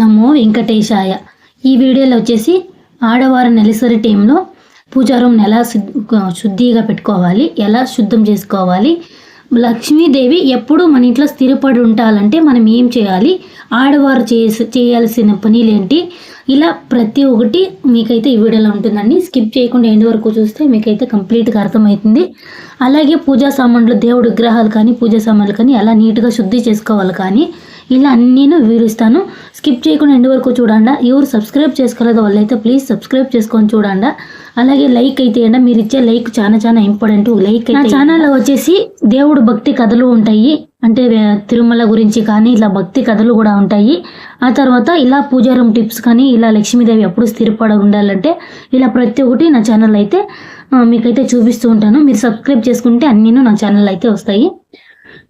నమో వెంకటేశాయ. ఈ వీడియోలో వచ్చేసి ఆడవారి నెలసరి టైంలో పూజారం ఎలా శుద్ధిగా పెట్టుకోవాలి ఎలా శుద్ధం చేసుకోవాలి లక్ష్మీదేవి ఎప్పుడు మన ఇంట్లో స్థిరపడి ఉండాలంటే మనం ఏం చేయాలి ఆడవారు చేసి చేయాల్సిన పనులేంటి ఇలా ప్రతి ఒక్కటి మీకైతే ఈ వీడియోలో ఉంటుందండి. స్కిప్ చేయకుండా ఎండ్ వరకు చూస్తే మీకైతే కంప్లీట్గా అర్థమవుతుంది. అలాగే పూజా సామాన్లు దేవుడి విగ్రహాలు కానీ పూజా సామాన్లు కానీ ఎలా నీట్గా శుద్ధి చేసుకోవాలి కానీ ఇలా అన్నీను వివరిస్తాను. స్కిప్ చేయకుండా ఎండ్ వరకు చూడండి. ఎవరు సబ్స్క్రైబ్ చేసుకోలేదో వాళ్ళైతే ప్లీజ్ సబ్స్క్రైబ్ చేసుకొని చూడండి. అలాగే లైక్ అయితే ఏంటంటే మీరు ఇచ్చే లైక్ చాలా చాలా ఇంపార్టెంట్. లైక్ నా ఛానల్లో వచ్చేసి దేవుడు భక్తి కథలు ఉంటాయి. అంటే తిరుమల గురించి కానీ ఇలా భక్తి కథలు కూడా ఉంటాయి. ఆ తర్వాత ఇలా పూజారం టిప్స్ కానీ ఇలా లక్ష్మీదేవి ఎప్పుడు స్థిరపడ ఉండాలంటే ఇలా ప్రతి ఒక్కటి నా ఛానల్ అయితే మీకైతే చూపిస్తూ ఉంటాను. మీరు సబ్స్క్రైబ్ చేసుకుంటే అన్నీను నా ఛానల్ అయితే వస్తాయి.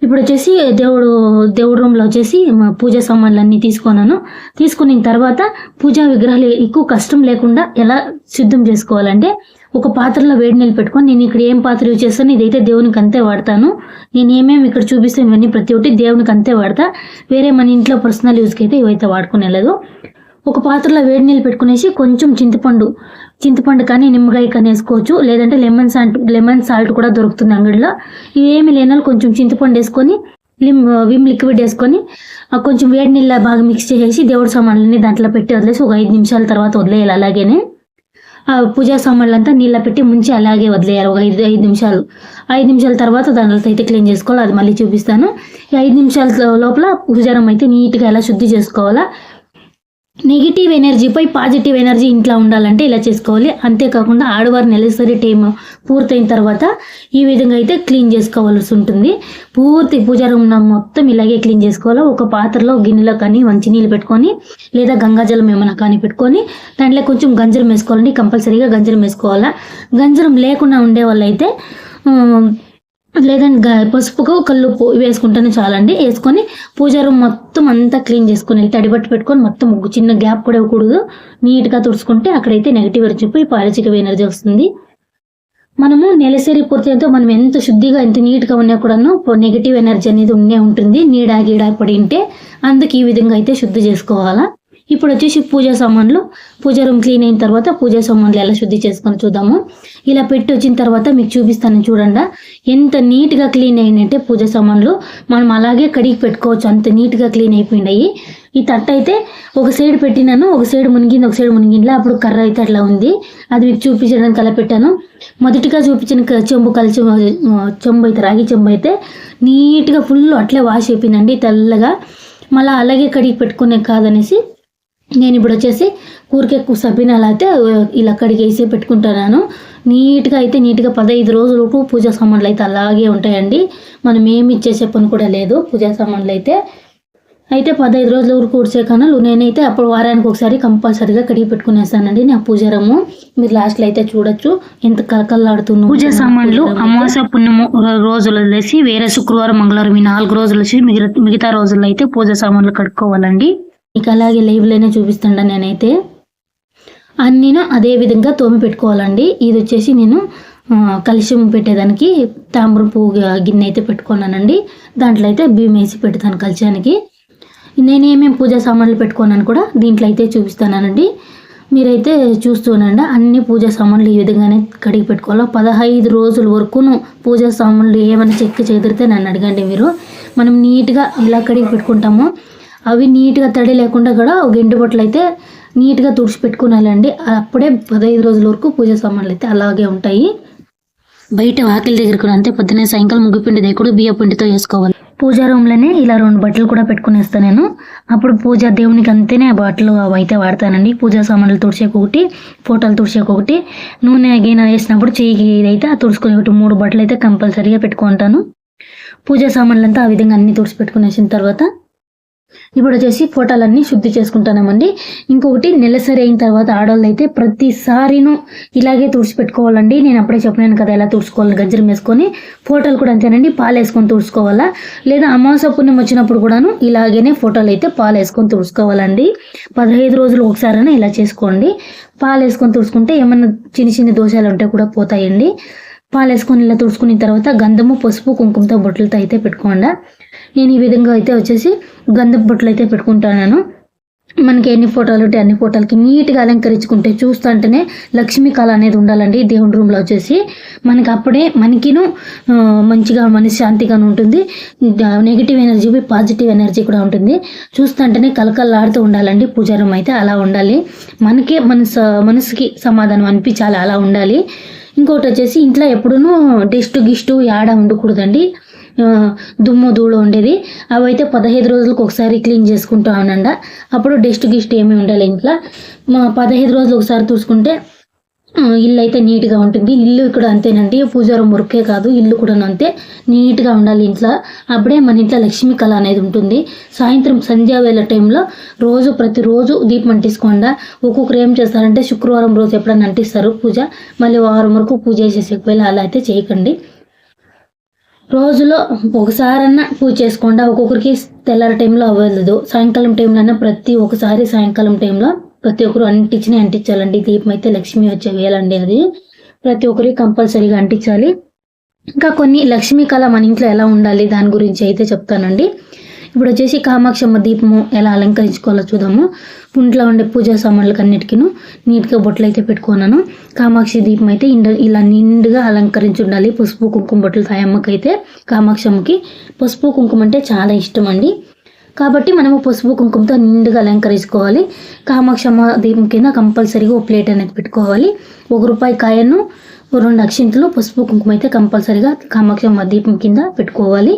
ఇప్పుడు వచ్చేసి దేవుడు దేవుడు రూమ్లో వచ్చేసి మా పూజా సామాన్లు అన్నీ తీసుకున్నాను. తీసుకున్న తర్వాత పూజా విగ్రహాలు ఎక్కువ కష్టం లేకుండా ఎలా సిద్ధం చేసుకోవాలంటే ఒక పాత్రలో వేడి నీళ్ళు పెట్టుకొని నేను ఇక్కడ ఏం పాత్ర యూజ్ చేస్తాను ఇదైతే దేవునికి అంతే వాడతాను. నేను ఏమేమి ఇక్కడ చూపిస్తాను ఇవన్నీ ప్రతి ఒక్కటి దేవునికి అంతే వాడతా. వేరే మన ఇంట్లో పర్సనల్ యూజ్కి అయితే ఇవైతే వాడుకునేలేదు. ఒక పాత్రలో వేడి నీళ్ళు పెట్టుకునేసి కొంచెం చింతపండు చింతపండు కానీ నిమ్మకాయ కానీ వేసుకోవచ్చు. లేదంటే లెమన్ సాల్ట్ లెమన్ సాల్ట్ కూడా దొరుకుతుంది అంగడిలో. ఇవేమి లేనాలు కొంచెం చింతపండు వేసుకొని లిమ్ విమ్ లిక్విడ్ వేసుకొని ఆ కొంచెం వేడి నీళ్ళ బాగా మిక్స్ చేసేసి దేవుడి సామాన్లన్నీ దాంట్లో పెట్టి వదిలేసి ఒక ఐదు నిమిషాల తర్వాత వదిలేయాలి అలాగేనే. ఆ పూజా సామాన్లు అంతా నీళ్ళ పెట్టి ముంచి అలాగే వదిలేయాలి ఒక ఐదు ఐదు నిమిషాలు. ఐదు నిమిషాల తర్వాత దానిలో అయితే క్లీన్ చేసుకోవాలి. అది మళ్ళీ చూపిస్తాను. ఐదు నిమిషాల లోపల పూజారం అయితే నీట్గా ఎలా శుద్ధి చేసుకోవాలా నెగిటివ్ ఎనర్జీపై పాజిటివ్ ఎనర్జీ ఇంట్లో ఉండాలంటే ఇలా చేసుకోవాలి. అంతేకాకుండా ఆడవారి నెలసరి టైం పూర్తయిన తర్వాత ఈ విధంగా అయితే క్లీన్ చేసుకోవాల్సి ఉంటుంది. పూర్తి పూజా రూమ్ మొత్తం ఇలాగే క్లీన్ చేసుకోవాలి. ఒక పాత్రలో గిన్నెలో కానీ మంచి నీళ్ళు పెట్టుకొని లేదా గంగాజలం ఏమైనా కానీ పెట్టుకొని దాంట్లో కొంచెం గంజరం వేసుకోవాలండి. కంపల్సరీగా గంజరం వేసుకోవాలా? గంజరం లేకుండా ఉండే వాళ్ళైతే లేదంటే గ- పసుపుకు కళ్ళు వేసుకుంటేనే చాలండి. వేసుకొని పూజా రూమ్ మొత్తం అంతా క్లీన్ చేసుకొని తడిబట్టు పెట్టుకొని మొత్తం చిన్న గ్యాప్ కూడా ఇవ్వకూడదు. నీట్గా తుడుచుకుంటే అక్కడైతే నెగిటివ్ ఎనర్జీ పోయి పాజిటివ్ ఎనర్జీ వస్తుంది. మనము నెలసరి పూర్తితో మనం ఎంత శుద్ధిగా ఎంత నీట్గా ఉన్నా కూడాను నెగిటివ్ ఎనర్జీ అనేది ఉండే ఉంటుంది. నీడా గీడా పడి ఉంటే అందుకు ఈ విధంగా అయితే శుద్ధి చేసుకోవాలా. ఇప్పుడు వచ్చేసి పూజా సామాన్లు. పూజా రూమ్ క్లీన్ అయిన తర్వాత పూజా సామాన్లు ఎలా శుద్ధి చేసుకొని చూద్దాము. ఇలా పెట్టి వచ్చిన తర్వాత మీకు చూపిస్తాను చూడండి. ఎంత నీట్గా క్లీన్ అయినట్టే పూజా సామాన్లు. మనం అలాగే కడిగి పెట్టుకోవచ్చు. అంత నీట్గా క్లీన్ అయిపోయినాయి ఈ తట్ట అయితే ఒక సైడ్ పెట్టినాను ఒక సైడ్ మునిగింది ఒక సైడ్ మునిగిందిలా. అప్పుడు కర్ర అయితే అట్లా ఉంది. అది మీకు చూపించడానికి అలా పెట్టాను. మొదటిగా చూపించిన చెంబు కలిసి చెంబు అయితే రాగి చెంబు అయితే నీట్గా ఫుల్ అట్లే వాష్ అయిపోయిందండి తెల్లగా. మళ్ళీ అలాగే కడిగి పెట్టుకునే కాదనేసి నేను ఇప్పుడు వచ్చేసి ఊరికే కు- సబీనాలు అయితే ఇలా కడిగేసి పెట్టుకుంటున్నాను నీట్గా అయితే నీట్గా పదహైదు రోజులకు పూజా సామాన్లు అయితే అలాగే ఉంటాయండి. మనం ఏమి ఇచ్చేసే పని కూడా లేదు పూజా సామాన్లు అయితే. అయితే పదహైదు రోజుల వరకు కూర్చే కన్నా నేనైతే అప్పుడు వారానికి ఒకసారి కంపల్సరీగా కడిగి పెట్టుకునేస్తానండి నా పూజారము మీరు లాస్ట్లో అయితే చూడొచ్చు ఎంత కలకల్లాడుతున్నాను పూజా సామాన్లు అమావాస్య పుణ్యము రోజులు వదిలేసి వేరే శుక్రవారం మంగళవారం ఈ నాలుగు రోజులు వచ్చి మిగతా మిగతా రోజుల్లో అయితే పూజా సామాన్లు కడుక్కోవాలండి. మీకు అలాగే లైవ్లోనే చూపిస్తుండ నేనైతే. అన్నీను అదే విధంగా తోమి పెట్టుకోవాలండి. ఇది వచ్చేసి నేను కలిసి పెట్టేదానికి తాంబరం పువ్వు గిన్నె అయితే పెట్టుకున్నానండి. దాంట్లో అయితే బియ్యం వేసి పెడతాను కలిసానికి నేను ఏమేమి పూజా సామాన్లు పెట్టుకున్నాను కూడా దీంట్లో అయితే చూపిస్తానండి. మీరైతే చూస్తూనండి అన్ని పూజా సామాన్లు ఈ విధంగానే కడిగి పెట్టుకోవాలి? పదహైదు రోజుల వరకును పూజా సామాన్లు ఏమైనా చెక్ చెదిరితే నన్ను అడగండి మీరు. మనం నీట్గా ఇలా కడిగి పెట్టుకుంటామో అవి నీట్గా తడి లేకుండా కూడా ఒక ఎండు బొట్టలు అయితే నీట్గా తుడిచి పెట్టుకునాలండి అప్పుడే పదహైదు రోజుల వరకు పూజ సామాన్లు అయితే అలాగే ఉంటాయి. బయట వాకిలి దగ్గర కూడా అంతే పొద్దున్నే సాయంకాలం ముగ్గుపిండి దగ్గర బియ్య పిండితో వేసుకోవాలి పూజా రూమ్లోనే ఇలా రెండు బట్టలు కూడా పెట్టుకునేస్తాను నేను. అప్పుడు పూజ దేవునికి అంతేనే ఆ బట్టలు అవి అయితే వాడతానండి. పూజా సామాన్లు తుడిచేకి ఒకటి ఫోటోలు తుడిచేకొకటి నూనె గిన్నె వేసినప్పుడు చేయికి ఇదైతే ఆ తుడుచుకునే ఒకటి మూడు బట్టలు అయితే కంపల్సరీగా పెట్టుకుంటాను. పూజా సామాన్లంతా ఆ విధంగా అన్ని తుడిచి పెట్టుకునేసిన తర్వాత ఇప్పుడు వచ్చేసి ఫోటోలన్నీ శుద్ధి చేసుకుంటామండి ఇంకొకటి నెలసరి అయిన తర్వాత ఆడవాళ్ళు అయితే ప్రతిసారిను ఇలాగే తుడిచిపెట్టుకోవాలండి. నేను అప్పుడే చెప్పినాను కదా ఎలా తుడుచుకోవాలి గజ్జరం వేసుకొని ఫోటోలు కూడా అంతేనండి. పాలు వేసుకొని తుడుచుకోవాలా? లేదా అమావాస పుణ్యం వచ్చినప్పుడు కూడాను ఇలాగనే ఫోటోలు అయితే పాలు వేసుకొని తుడుచుకోవాలండి. పదహైదు రోజులు ఒకసారైనా ఇలా చేసుకోండి. పాలు వేసుకొని తుడుచుకుంటే ఏమైనా చిన్న చిన్న దోషాలు ఉంటే కూడా పోతాయండి. పాలు వేసుకొని ఇలా తుడుచుకున్న తర్వాత గంధము పసుపు కుంకుమతో బొట్లతో అయితే పెట్టుకోండి నేను ఈ విధంగా అయితే వచ్చేసి గంధపు బొట్లు అయితే పెట్టుకుంటాను మనకి ఎన్ని ఫోటోలు ఉంటే అన్ని ఫోటోలకి నీట్గా అలంకరించుకుంటే చూస్తుంటేనే లక్ష్మీ కళ అనేది ఉండాలండి దేవుని రూమ్లో వచ్చేసి. మనకి అప్పుడే మనకిను మంచిగా మనశ్శాంతిగా ఉంటుంది. నెగిటివ్ ఎనర్జీ పాజిటివ్ ఎనర్జీ కూడా ఉంటుంది. చూస్తుంటేనే కలకల్లాడుతూ ఉండాలండి. పూజా రూమ్ అయితే అలా ఉండాలి. మనకే మనసు మనసుకి సమాధానం అనిపించాలి అలా ఉండాలి. ఇంకోటి వచ్చేసి ఇంట్లో ఎప్పుడూ డెస్ట్ గిస్టు యాడ ఉండకూడదండి. దుమ్ము ధూళి ఉండేది. అవి అయితే పదహైదు రోజులకు ఒకసారి క్లీన్ చేసుకుంటా ఉండండి అప్పుడు డస్ట్ గిస్ట్ ఏమీ ఉండాలి ఇంట్లో. మా పదహైదు రోజులు ఒకసారి చూసుకుంటే ఇల్లు అయితే నీట్గా ఉంటుంది. ఇల్లు ఇక్కడ అంతేనండి. పూజారం మురికే కాదు ఇల్లు కూడా అంతే. నీట్గా ఉండాలి ఇంట్లో. అప్పుడే మన ఇంట్లో లక్ష్మీ కళ అనేది ఉంటుంది. సాయంత్రం సంధ్యా వేళ టైంలో రోజు ప్రతిరోజు దీపం అంటించకుండా. ఒక్కొక్కరు ఏం చేస్తారంటే శుక్రవారం రోజు ఎప్పుడైనా అంటిస్తారు పూజ. మళ్ళీ వారం వరకు పూజ చేసేసి ఒకవేళ అలా అయితే చేయకండి. రోజులో ఒకసారన్నా పూజ చేసుకోండి. ఒక్కొక్కరికి తెల్లారి టైంలో అవ్వలేదు సాయంకాలం టైంలో అన్నా ప్రతి ఒక్కసారి సాయంకాలం టైంలో ప్రతి ఒక్కరు అంటించినే అంటించాలండి. దీపం అయితే లక్ష్మి వచ్చే వేయాలండి అది. ప్రతి ఒక్కరికి కంపల్సరీగా అంటించాలి. ఇంకా కొన్ని లక్ష్మీ కళ మన ఇంట్లో ఎలా ఉండాలి? దాని గురించి అయితే చెప్తానండి. ఇప్పుడు వచ్చేసి కామాక్షమ్మ దీపము ఎలా అలంకరించుకోవాలో చూద్దాము. ఇంట్లో ఉండే పూజా సామాన్లకు అన్నిటికీను నీట్గా బొట్లు అయితే పెట్టుకున్నాను. కామాక్షి దీపం అయితే ఇండ ఇలా నిండుగా అలంకరించి ఉండాలి పసుపు కుంకుమ బొట్లు తాయమ్మకైతే కామాక్షమ్మకి. పసుపు కుంకుమ అంటే చాలా ఇష్టం అండి కాబట్టి మనము పసుపు కుంకుమతో నిండుగా అలంకరించుకోవాలి. కామాక్షమ్మ దీపం కింద కంపల్సరీగా ఒక ప్లేట్ అనేది పెట్టుకోవాలి. ఒక రూపాయి కాయను రెండు అక్షింతలు పసుపు కుంకుమ అయితే కంపల్సరీగా కామాక్షమ్మ దీపం కింద పెట్టుకోవాలి.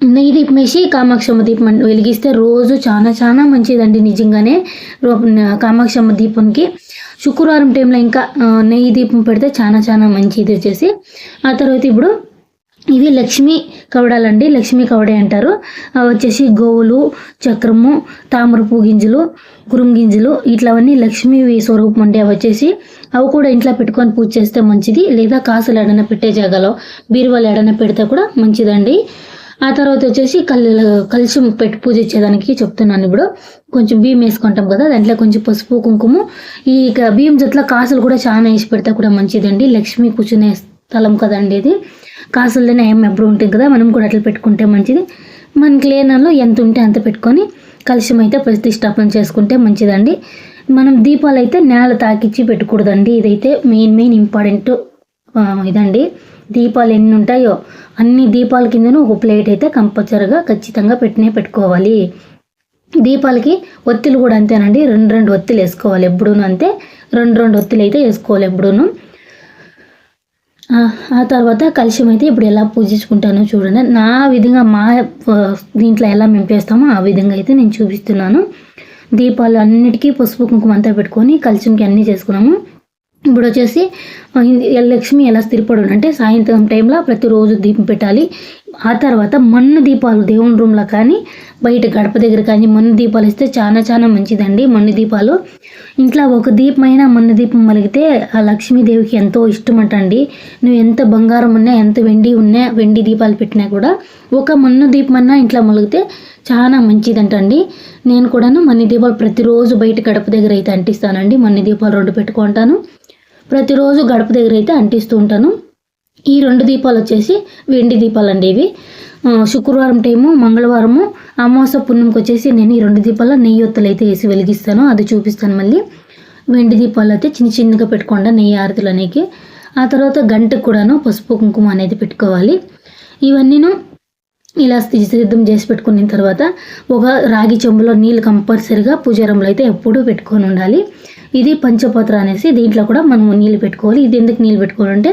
నెయ్యి దీపం వేసి కామాక్షమ్మ దీపం వెలిగిస్తే రోజు చాలా చాలా మంచిదండి నిజంగానే. కామాక్షమ్మ దీపంకి. శుక్రవారం టైంలో ఇంకా నెయ్యి దీపం పెడితే చాలా చాలా మంచిది వచ్చేసి. ఆ తర్వాత ఇప్పుడు ఇవి లక్ష్మీ కవడాలండి. లక్ష్మీ కవడే అంటారు. అవి వచ్చేసి గోవులు చక్రము తామరపు గింజలు కురుం గింజలు ఇట్లవన్నీ లక్ష్మీ స్వరూపం అండి. అవి వచ్చేసి అవి కూడా ఇంట్లో పెట్టుకొని పూజ చేస్తే మంచిది. లేదా కాసులు ఎడన పెట్టే జాగాలో బీరువాలు ఎడన పెడితే కూడా మంచిదండి. ఆ తర్వాత వచ్చేసి కళ్ళు కలిసి పెట్టి పూజ ఇచ్చేదానికి చెప్తున్నాను ఇప్పుడు. కొంచెం బియ్యం వేసుకుంటాం కదా దాంట్లో కొంచెం పసుపు కుంకుమ ఈ బియ్యం జట్ల కాసులు కూడా చాలా వేసి పెడితే కూడా మంచిదండి. లక్ష్మి కూర్చునే స్థలం కదండి ఇది. కాసులనే ఏం ఎప్పుడు ఉంటుంది కదా మనం కూడా అట్లా పెట్టుకుంటే మంచిది. మనకి లేనాలో ఎంత ఉంటే అంత పెట్టుకొని కలుషం అయితే ప్రతిష్టాపన చేసుకుంటే మంచిదండి. మనం దీపాలు అయితే నేల తాకిచ్చి పెట్టకూడదండి. ఇదైతే మెయిన్ మెయిన్ ఇంపార్టెంట్ ఇదండి. దీపాలు ఎన్ని ఉంటాయో అన్ని దీపాల కిందను ఒక ప్లేట్ అయితే కంపల్సరిగా ఖచ్చితంగా పెట్టినే పెట్టుకోవాలి. దీపాలకి ఒత్తిలు కూడా అంతేనండి. రెండు రెండు ఒత్తిలు వేసుకోవాలి ఎప్పుడూను అంతే. రెండు రెండు ఒత్తిలు అయితే వేసుకోవాలి ఎప్పుడూను. ఆ, తర్వాత కలుషం అయితే ఇప్పుడు ఎలా పూజించుకుంటానో చూడండి. నా విధంగా మా దీంట్లో ఎలా మేము చేస్తామో ఆ విధంగా అయితే నేను చూపిస్తున్నాను. దీపాలు అన్నిటికీ పసుపు కుంకుమ అంతా పెట్టుకొని కలిసికి అన్నీ చేసుకున్నాము. ఇప్పుడు వచ్చేసి లక్ష్మి ఎలా స్థిరపడు అంటే సాయంత్రం టైంలో ప్రతిరోజు దీపం పెట్టాలి. ఆ తర్వాత మన్ను దీపాలు దేవుని రూమ్లో కానీ బయట గడప దగ్గర కానీ మన్ను దీపాలు ఇస్తే చాలా చాలా మంచిదండి మన్ను దీపాలు. ఇంట్లో ఒక దీపమైనా మన్ను దీపం మలిగితే ఆ లక్ష్మీదేవికి ఎంతో ఇష్టం అంటండి నువ్వు ఎంత బంగారం ఉన్నా ఎంత వెండి ఉన్నా వెండి దీపాలు పెట్టినా కూడా ఒక మన్ను దీపం అన్నా ఇంట్లో మలిగితే చాలా మంచిదంటండి. నేను కూడాను మన్ని దీపాలు ప్రతిరోజు బయట గడప దగ్గర అయితే అంటిస్తానండి. మన్ని దీపాలు రెండు పెట్టుకుంటాను. ప్రతిరోజు గడప దగ్గర అయితే అంటిస్తూ ఉంటాను. ఈ రెండు దీపాలు వచ్చేసి వెండి దీపాలు అండి ఇవి శుక్రవారం టైము మంగళవారము అమావాస పుణ్యంకి వచ్చేసి నేను ఈ రెండు దీపాల నెయ్యి ఒత్తులు అయితే వేసి వెలిగిస్తాను. అది చూపిస్తాను మళ్ళీ. వెండి దీపాలు అయితే చిన్న చిన్నగా పెట్టుకోండి నెయ్యి ఆరతులు అనేకి. ఆ తర్వాత గంటకు కూడాను పసుపు కుంకుమ అనేది పెట్టుకోవాలి. ఇవన్నీను ఇలా సిద్ధం చేసి పెట్టుకున్న తర్వాత ఒక రాగి చెంబులో నీళ్ళు కంపల్సరిగా పూజారంలో అయితే ఎప్పుడూ పెట్టుకొని ఉండాలి. ఇది పంచపత్ర అనేసి దీంట్లో కూడా మనం నీళ్ళు పెట్టుకోవాలి. ఇది ఎందుకు నీళ్ళు పెట్టుకోవాలంటే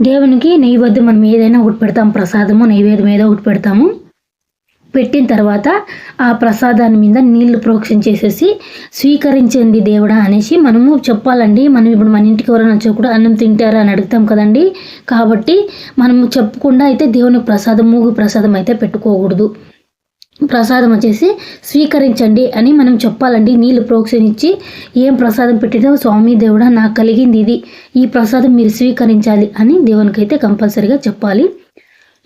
దేవునికి నైవేద్యం మనం ఏదైనా ఒకటి పెడతాం. ప్రసాదము నైవేద్యం ఏదో ఒకటి పెడతాము. పెట్టిన తర్వాత ఆ ప్రసాదాన్ని మీద నీళ్ళు ప్రోక్షణ చేసేసి స్వీకరించండి దేవుడా అనేసి మనము చెప్పాలండి. మనం ఇప్పుడు మన ఇంటికి ఎవరైనా వచ్చా కూడా అన్నం తింటారా అని అడుగుతాం కదండి. కాబట్టి మనము చెప్పకుండా అయితే దేవునికి ప్రసాదం మూగు ప్రసాదం అయితే పెట్టుకోకూడదు. ప్రసాదం వచ్చేసి స్వీకరించండి అని మనం చెప్పాలండి. నీళ్ళు ప్రోక్షణించి ఏం ప్రసాదం పెట్టినా స్వామి దేవుడా నాకు కలిగింది ఇది. ఈ ప్రసాదం మీరు స్వీకరించాలి అని దేవునికి అయితే కంపల్సరీగా చెప్పాలి.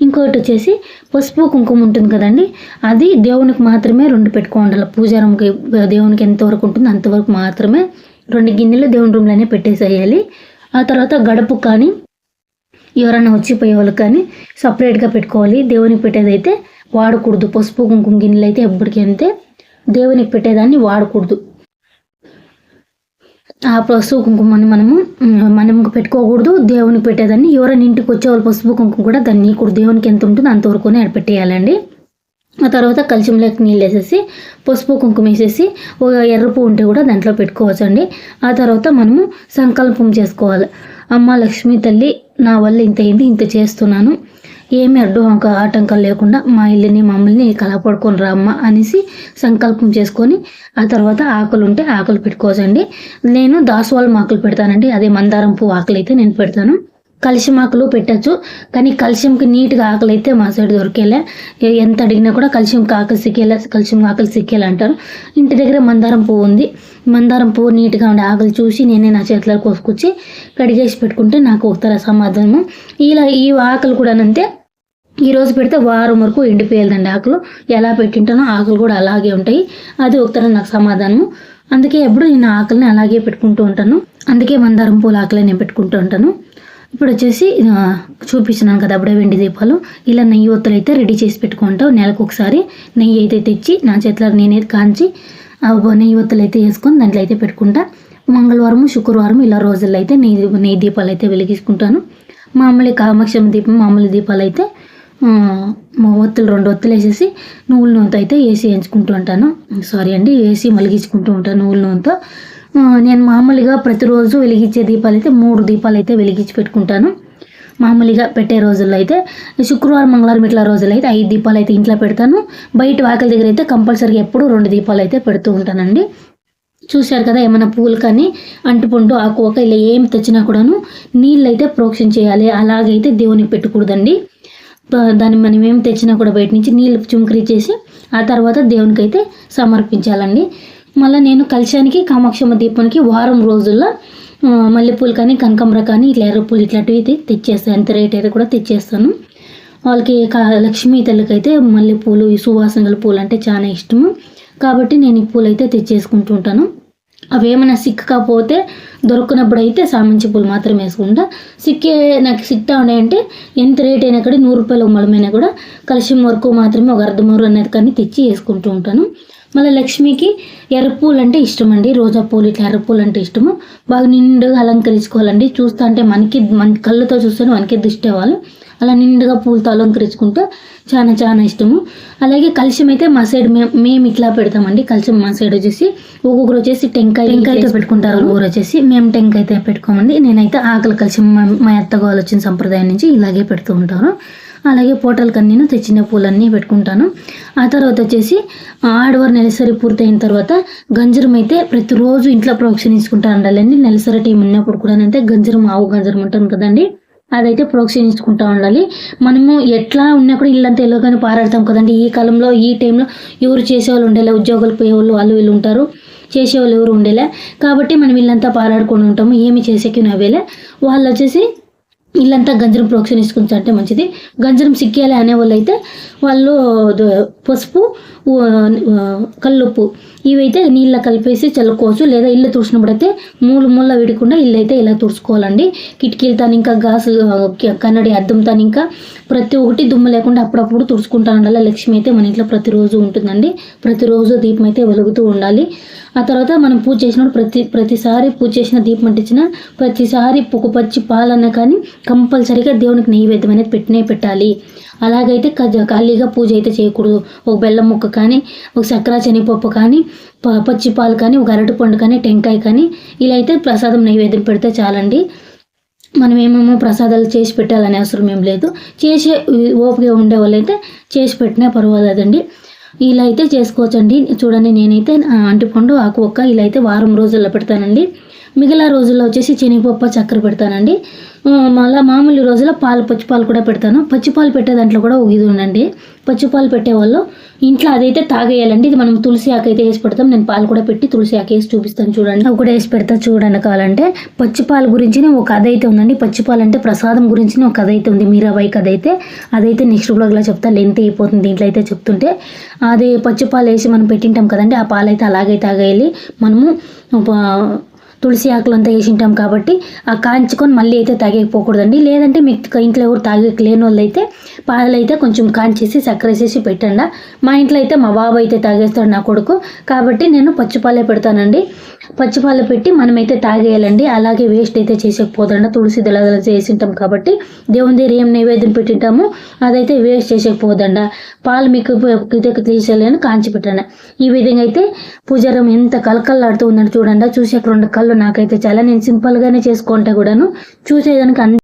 ఇంకొకటి వచ్చేసి పసుపు కుంకుమ ఉంటుంది కదండి. అది దేవునికి మాత్రమే రెండు పెట్టుకోండాలి పూజారంకి దేవునికి ఎంతవరకు ఉంటుందో అంతవరకు మాత్రమే రెండు గిన్నెలు దేవుని రూమ్లోనే పెట్టేసేయాలి. ఆ తర్వాత గడపు కానీ ఎవరైనా వచ్చిపోయే వాళ్ళు కానీ సపరేట్గా పెట్టుకోవాలి. దేవునికి పెట్టేదైతే వాడకూడదు. పసుపు కుంకుమ గిన్నెలు అయితే ఎప్పటికంతే దేవునికి పెట్టేదాన్ని వాడకూడదు. ఆ పసుపు కుంకుమని మనము ఉమ్, మనం పెట్టుకోకూడదు. దేవునికి పెట్టేదాన్ని. ఎవరైనా ఇంటికి వచ్చే వాళ్ళు పసుపు కుంకుమ కూడా దాన్ని నీకుడు దేవునికి ఎంత ఉంటుందో అంతవరకునే ఆడ పెట్టేయాలండి. ఆ తర్వాత కలిసియంలోకి నీళ్ళు వేసేసి పసుపు కుంకుమ వేసేసి ఒక ఎర్రపు ఉంటే కూడా దాంట్లో పెట్టుకోవచ్చు అండి ఆ తర్వాత మనము సంకల్పం చేసుకోవాలి. అమ్మ లక్ష్మీ తల్లి నా వల్ల ఇంత అయింది ఇంత చేస్తున్నాను. ఏమి అడ్డు ఒక ఆటంకం లేకుండా మా ఇల్లుని మమ్మల్ని కలపడుకొని రా అమ్మ అనేసి సంకల్పం చేసుకొని ఆ తర్వాత ఆకులు ఉంటే ఆకులు పెట్టుకోవచ్చండి. నేను దాసవాళం ఆకులు పెడతానండి. అదే మందారం పువ్వు ఆకులు అయితే నేను పెడతాను. కలిసిం ఆకులు పెట్టచ్చు. కానీ కలిసియంకి నీట్గా ఆకలి అయితే మా సైడ్ దొరికేలే. ఎంత అడిగినా కూడా కలిసియంకి ఆకలి సిక్కేలా కలిసిం ఆకలి సిక్కేలా అంటారు. ఇంటి దగ్గర మందారం పువ్వు ఉంది. మందారం పువ్వు నీట్గా ఉండే ఆకలి చూసి నేనే నా చేతులకు కోసుకొచ్చి కడిగేసి పెట్టుకుంటే నాకు ఉత్తర సమాధానము. ఇలా ఈ ఆకలి కూడానంతే ఈరోజు ఈ రోజు పెడితే వారం వరకు ఎండిపోయేదండి ఆకులు. ఎలా పెట్టింటానో ఆకులు కూడా అలాగే ఉంటాయి. అది ఉత్తరం నాకు సమాధానము. అందుకే ఎప్పుడు నేను ఆకలిని అలాగే పెట్టుకుంటూ ఉంటాను. అందుకే మందారం పూల ఆకులే నేను పెట్టుకుంటూ ఉంటాను. ఇప్పుడు వచ్చేసి చూపిస్తున్నాను చూపించినాను కదా అప్పుడే వెండి దీపాలు. ఇలా నెయ్యి ఒత్తులు అయితే రెడీ చేసి పెట్టుకుంటాం. నెలకు ఒకసారి నెయ్యి అయితే తెచ్చి నా చేతిలో నేనే కాంచి నెయ్యి ఒత్తులు అయితే వేసుకొని దాంట్లో అయితే పెట్టుకుంటా. మంగళవారం శుక్రవారం ఇలా రోజుల్లో అయితే నెయ్యి దీప- నెయ్యి దీపాలు అయితే వెలిగించుకుంటాను. మామూలు కామక్షమ దీపం మామూలు దీపాలు అయితే ఒత్తులు రెండు ఒత్తులు వేసేసి నువ్వుల నూనెతో అయితే వేసి వేయించుకుంటూ ఉంటాను. సారీ అండి వేసి మలిగించుకుంటూ ఉంటాను నువ్వుల నూనెతో. నేను మామూలుగా ప్రతిరోజు వెలిగించే దీపాలు అయితే మూడు దీపాలు అయితే వెలిగించి పెట్టుకుంటాను. మామూలుగా పెట్టే రోజుల్లో అయితే శుక్రవారం మంగళవారం ఇట్లా రోజుల్లో అయితే ఐదు దీపాలు అయితే ఇంట్లో పెడతాను. బయట వాకిల దగ్గర అయితే కంపల్సరీగా ఎప్పుడు రెండు దీపాలు అయితే పెడుతూ ఉంటానండి. చూశారు కదా ఏమైనా పూలు కానీ అంటుపండు ఆకు ఒక ఇలా ఏం తెచ్చినా కూడాను నీళ్ళు అయితే ప్రోక్షణ చేయాలి. అలాగైతే దేవునికి పెట్టకూడదండి. దాన్ని మనం ఏం తెచ్చినా కూడా బయట నుంచి నీళ్ళు చుంకరి చేసి ఆ తర్వాత దేవునికి అయితే సమర్పించాలండి. మళ్ళీ నేను కలిశానికి కామాక్షమ్మ దీపానికి వారం రోజుల్లో మల్లెపూలు కానీ కనకాంబర కానీ ఇట్లా ఎర్రపూలు ఇట్లాంటివి అయితే తెచ్చేస్తాను ఎంత రేట్ అయితే కూడా తెచ్చేస్తాను. వాళ్ళకి కా- లక్ష్మీ తల్లికి అయితే మల్లెపూలు ఈ సువాసన గల పూలు అంటే చాలా ఇష్టము. కాబట్టి నేను ఈ పూలు అయితే తెచ్చేసుకుంటూ ఉంటాను. అవి ఏమైనా సిక్కకపోతే దొరకనప్పుడు అయితే సామంచి పూలు మాత్రమే వేసుకుంటా. సిక్కే నాకు సిక్తా ఉన్నాయంటే ఎంత రేట్ అయినా కూడా నూరు రూపాయలు మొలమైనా కూడా కలిసిం వరకు మాత్రమే ఒక అర్ధ మూరు అనేది కానీ తెచ్చి వేసుకుంటూ ఉంటాను. మళ్ళీ లక్ష్మికి ఎర్రపూలు అంటే ఇష్టం అండి రోజా పూలు ఇట్లా ఎర్రపూలు అంటే ఇష్టము. బాగా నిండుగా అలంకరించుకోవాలండి. చూస్తా అంటే మనకి మన కళ్ళతో చూస్తే మనకి దిష్టేవాళ్ళు అలా నిండుగా పూలతో అలంకరించుకుంటే చాలా చాలా ఇష్టము. అలాగే కలుషం అయితే మా సైడ్ మేము మేము ఇట్లా పెడతామండి. కలుషం మా సైడ్ వచ్చేసి ఒక్కొక్కరు వచ్చేసి టెంకాయ టెంకాయతో పెట్టుకుంటారు. ఊరు వచ్చేసి మేము టెంకాయ అయితే పెట్టుకోమండి. నేనైతే ఆకలి కలిసి మా అత్తగారు వచ్చిన సంప్రదాయం నుంచి ఇలాగే పెడుతూ ఉంటాను. అలాగే పోటలకు అన్నీ తెచ్చిన పూలన్నీ పెట్టుకుంటాను. ఆ తర్వాత వచ్చేసి ఆడవారు నెలసరి పూర్తయిన తర్వాత గంజరం అయితే ప్రతిరోజు ఇంట్లో ప్రోక్షణించుకుంటా ఉండాలండి నెలసరి టైం ఉన్నప్పుడు కూడా అంటే గంజరం ఆవు గంజరం ఉంటుంది కదండి. అదైతే ప్రోత్సహించుకుంటూ ఉండాలి. మనము ఎట్లా ఉన్నా కూడా ఇల్లంతా ఎలాగని పారాడతాం కదండి. ఈ కాలంలో ఈ టైంలో ఎవరు చేసేవాళ్ళు ఉండేలా ఉద్యోగాలు పోయేవాళ్ళు వాళ్ళు వీళ్ళు ఉంటారు. చేసేవాళ్ళు ఎవరు ఉండేలే. కాబట్టి మనం ఇల్లంతా పారాడుకొని ఉంటాము. ఏమి చేసేకి నవ్వేలే. వాళ్ళు వచ్చేసి ఇల్లంతా గంజరం ప్రోక్షణించుకుంటా అంటే మంచిది. గంజరం సిక్కేయాలి అనేవాళ్ళు అయితే వాళ్ళు పసుపు కల్లుప్పు ఇవైతే నీళ్ళ కలిపేసి చల్లుకోవచ్చు. లేదా ఇల్లు తుడిచినప్పుడు అయితే మూల మూల విడకుండా ఇల్లు అయితే ఇలా తుడుచుకోవాలండి. కిటికీలతో ఇంకా గాసు కన్నడి అద్దంతో ఇంకా ప్రతి ఒక్కటి దుమ్ము లేకుండా అప్పుడప్పుడు తుడుచుకుంటా ఉండాలి లక్ష్మి అయితే మన ఇంట్లో ప్రతిరోజు ఉంటుందండి. ప్రతిరోజు దీపం అయితే వెలుగుతూ ఉండాలి. ఆ తర్వాత మనం పూజ చేసినప్పుడు ప్రతి ప్రతిసారి పూజ చేసిన దీపం అంటించిన ప్రతిసారి ఒక పచ్చి పాలన్నా కానీ కంపల్సరీగా దేవునికి నైవేద్యం అనేది పెట్టినే పెట్టాలి. అలాగైతే క- ఖాళీగా పూజ అయితే చేయకూడదు. ఒక బెల్లం ముక్క కానీ ఒక చక్కెర శనగపప్పు కానీ పచ్చి పాలు కానీ ఒక అరటిపండు కానీ టెంకాయ కానీ ఇలా అయితే ప్రసాదం నైవేద్యం పెడితే చాలండి. మనం ఏమేమో ప్రసాదాలు చేసి పెట్టాలనే అవసరం ఏం లేదు. చేసే ఓపిక ఉండే వాళ్ళైతే చేసి పెట్టినా పర్వాలేదండి. ఇలా అయితే చేసుకోవచ్చండి. చూడండి నేనైతే ఆ, అంటిపండు ఆకు ఒక్క ఇలా అయితే వారం రోజుల్లో పెడతానండి. మిగిలిన రోజుల్లో వచ్చేసి శనగపప్పు చక్కెర పెడతానండి. మళ్ళీ మామూలు రోజుల్లో పాలు పచ్చిపాలు కూడా పెడతాను. పచ్చిపాలు పెట్టే దాంట్లో కూడా ఒక ఇది ఉండండి. పచ్చిపాలు పెట్టేవాళ్ళు ఇంట్లో అదైతే తాగేయాలండి. ఇది మనం తులసి ఆకు అయితే వేసి పెడతాం. నేను పాలు కూడా పెట్టి తులసి ఆకు వేసి చూపిస్తాను చూడండి. అవి కూడా వేసి పెడతా చూడండి కావాలంటే. పచ్చిపాలు గురించి ఒక కథ అయితే ఉందండి. పచ్చిపాలు అంటే ప్రసాదం గురించి ఒక కథ అయితే ఉంది. మీరాబాయి కథ అయితే. అదైతే నెక్స్ట్ బ్లాగ్లో చెప్తా. లెంత్ అయిపోతుంది దీంట్లో అయితే చెప్తుంటే. అది పచ్చిపాలు వేసి మనం పెట్టింటాం కదండి. ఆ పాలు అయితే అలాగే తాగేయాలి. మనము తులసి ఆకులు అంతా వేసింటాం కాబట్టి ఆ కాంచుకొని మళ్ళీ అయితే తాగేకపోకూడదండి లేదంటే మీకు ఇంట్లో ఎవరు తాగే లేని వాళ్ళు అయితే పాలు అయితే కొంచెం కాంచేసి చక్కెర వేసేసి పెట్టండి. మా ఇంట్లో అయితే మా బాబు అయితే తాగేస్తాడు నా కొడుకు. కాబట్టి నేను పచ్చిపాలే పెడతానండి. పచ్చిపాలు పెట్టి మనమైతే తాగేయాలండి. అలాగే వేస్ట్ అయితే చేసేకపోదండి తులసి దళదళ చేసింటాం కాబట్టి దేవుని దగ్గర ఏం నైవేద్యం పెట్టింటాము అదైతే వేస్ట్ చేసేకపోదండ పాలు మీకు ఇదకి తీసేయాలని కాంచి పెట్టండి. ఈ విధంగా అయితే పూజారం ఎంత కలకల్లాడుతూ ఉందని చూడండి. చూసే రెండు కళ్ళు నాకైతే చాలా. నేను సింపుల్గానే చేసుకుంటా కూడాను. చూసేదానికి అన్ని